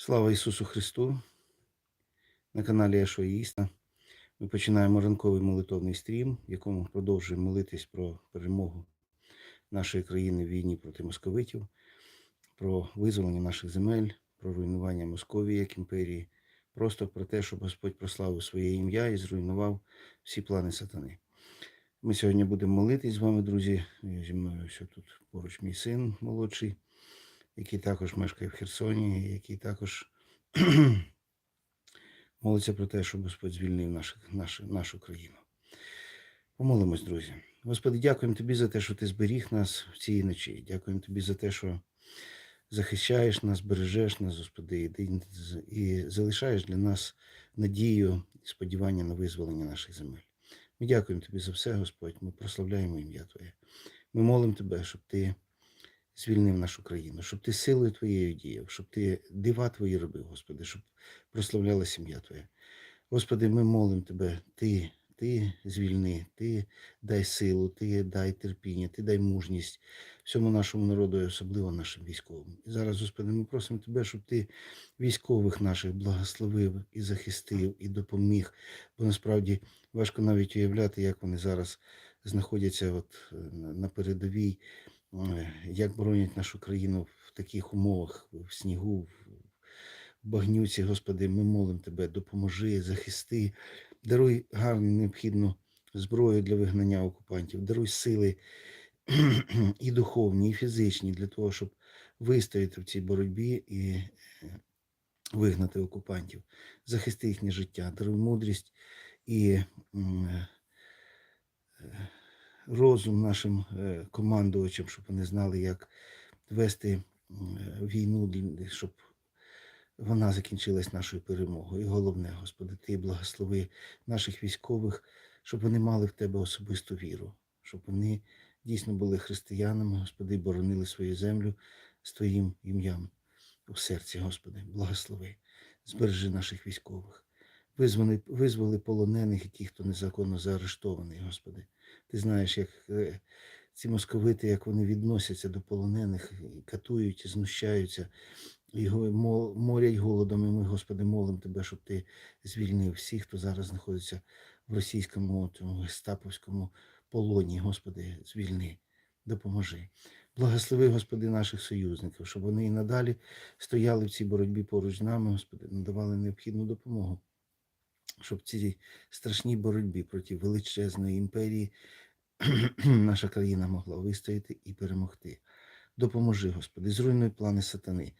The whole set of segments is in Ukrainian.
Слава Ісусу Христу! На каналі Ашоїста. Ми починаємо ранковий молитовний стрім, в якому продовжуємо молитись про перемогу нашої країни в війні проти московитів, про визволення наших земель, про руйнування Московії як імперії, просто про те, щоб Господь прославив своє ім'я і зруйнував всі плани сатани. Ми сьогодні будемо молитись з вами, друзі. Зі мною ось тут поруч мій син молодший, який також мешкає в Херсоні, який також молиться про те, щоб Господь звільнив наших, нашу, нашу країну. Помолимось, друзі. Господи, дякуємо Тобі за те, що Ти зберіг нас в цій ночі. Дякуємо Тобі за те, що захищаєш нас, бережеш нас, Господи, і залишаєш для нас надію і сподівання на визволення наших земель. Ми дякуємо Тобі за все, Господь. Ми прославляємо ім'я Твоє. Ми молимо Тебе, щоб Ти звільнив нашу країну, щоб Ти силою Твоєю діяв, щоб Ти дива Твої робив, Господи, щоб прославляла сім'я Твоя. Господи, ми молимо Тебе, Ти, Ти звільни, Ти дай силу, Ти дай терпіння, Ти дай мужність всьому нашому народу, особливо нашим військовим. І зараз, Господи, ми просимо Тебе, щоб Ти військових наших благословив і захистив, і допоміг. Бо насправді важко навіть уявляти, як вони зараз знаходяться от на передовій, як боронять нашу країну в таких умовах, в снігу, в багнюці, Господи, ми молимо Тебе, допоможи, захисти, даруй гарну необхідну зброю для вигнання окупантів, даруй сили і духовні, і фізичні для того, щоб вистояти в цій боротьбі і е, вигнати окупантів, захисти їхнє життя, даруй мудрість і е, е, розум нашим е, командувачам, щоб вони знали, як вести війну, щоб вона закінчилась нашою перемогою. І головне, Господи, Ти благослови наших військових, щоб вони мали в Тебе особисту віру, щоб вони дійсно були християнами, Господи, боронили свою землю з Твоїм ім'ям у серці, Господи, благослови, збережи наших військових. Визволи, визволи полонених і ті, хто незаконно заарештований, Господи. Ти знаєш, як е, ці московити, як вони відносяться до полонених, і катують, і знущаються, і морять голодом. І ми, Господи, молимо Тебе, щоб Ти звільнив всіх, хто зараз знаходиться в російському тому, гестаповському полоні. Господи, звільни, допоможи. Благослови, Господи, наших союзників, щоб вони і надалі стояли в цій боротьбі поруч з нами, Господи, надавали необхідну допомогу щоб в цій страшній боротьбі проти величезної імперії наша країна могла вистояти і перемогти. Допоможи, Господи, зруйнуй плани сатани.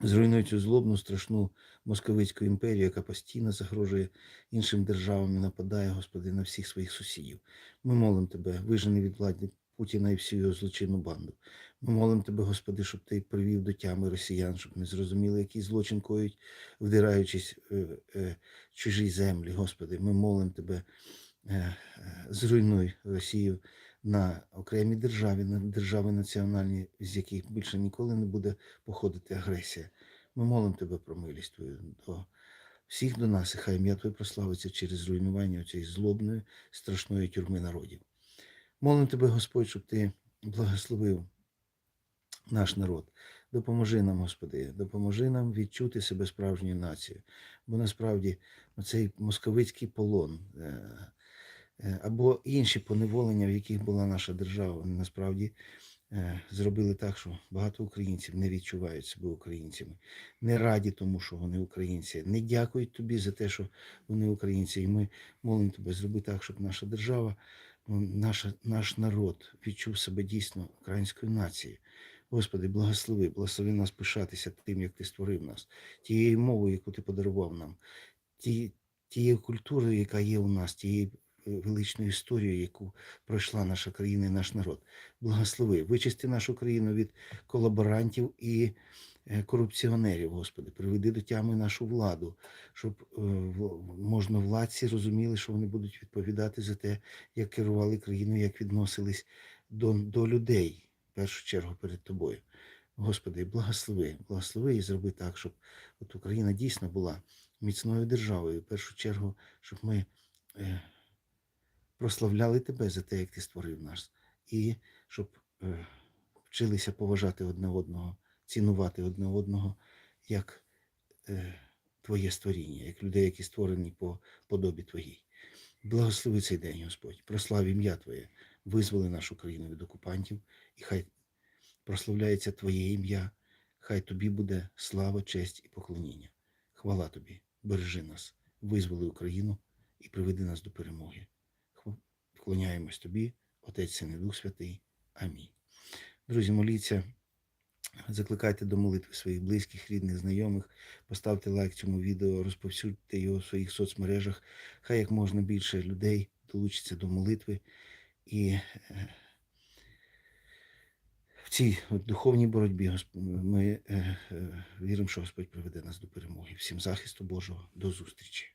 Зруйнуй цю злобну, страшну московицьку імперію, яка постійно загрожує іншим державам і нападає, Господи, на всіх своїх сусідів. Ми молимо Тебе, вижени від влади Путіна і всю його злочинну банду. Ми молимо Тебе, Господи, щоб Ти привів до тями росіян, щоб ми зрозуміли, який злочин коють, вдираючись е, е, в чужі землі. Господи, ми молимо Тебе, е, е, зруйнуй Росію на окремі державі, на держави національні, з яких більше ніколи не буде походити агресія. Ми молимо Тебе про милість Твою до всіх до нас, і хай ім'я Твоє прославиться через руйнування цієї злобної, страшної тюрми народів. Молимо Тебе, Господь, щоб Ти благословив наш народ. Допоможи нам, Господи, допоможи нам відчути себе справжньою нацією. Бо насправді цей московицький полон е, е, або інші поневолення, в яких була наша держава, вони насправді е, зробили так, що багато українців не відчувають себе українцями, не раді тому, що вони українці, не дякують тобі за те, що вони українці. І ми молимо тебе, зроби так, щоб наша держава, ну, наша, наш народ відчув себе дійсно українською нацією. Господи, благослови, благослови нас пишатися тим, як ти створив нас, тією мовою, яку ти подарував нам, ті, тією культурою, яка є у нас, тією е, величною історією, яку пройшла наша країна і наш народ. Благослови, вичисти нашу країну від колаборантів і е, корупціонерів, Господи, приведи до тями нашу владу, щоб е, можна владці розуміли, що вони будуть відповідати за те, як керували країною, як відносились до, до людей, першу чергу перед тобою. Господи, благослови, благослови і зроби так, щоб от Україна дійсно була міцною державою. В першу чергу, щоб ми е, прославляли Тебе за те, як Ти створив нас, і щоб е, вчилися поважати одне одного, цінувати одне одного як е, Твоє створіння, як людей, які створені по подобі Твоїй. Благослови цей день, Господь, прослав ім'я Твоє, визволи нашу країну від окупантів, і хай прославляється Твоє ім'я, хай Тобі буде слава, честь і поклоніння. Хвала Тобі, бережи нас, визволи Україну і приведи нас до перемоги. Вклоняємось Тобі, Отець Син і Дух Святий. Амінь. Друзі, моліться, закликайте до молитви своїх близьких, рідних, знайомих, поставте лайк цьому відео, розповсюдьте його в своїх соцмережах. Хай як можна більше людей долучиться до молитви. І е, в цій духовній боротьбі ми е, е, віримо, що Господь приведе нас до перемоги. Всім захисту Божого. До зустрічі.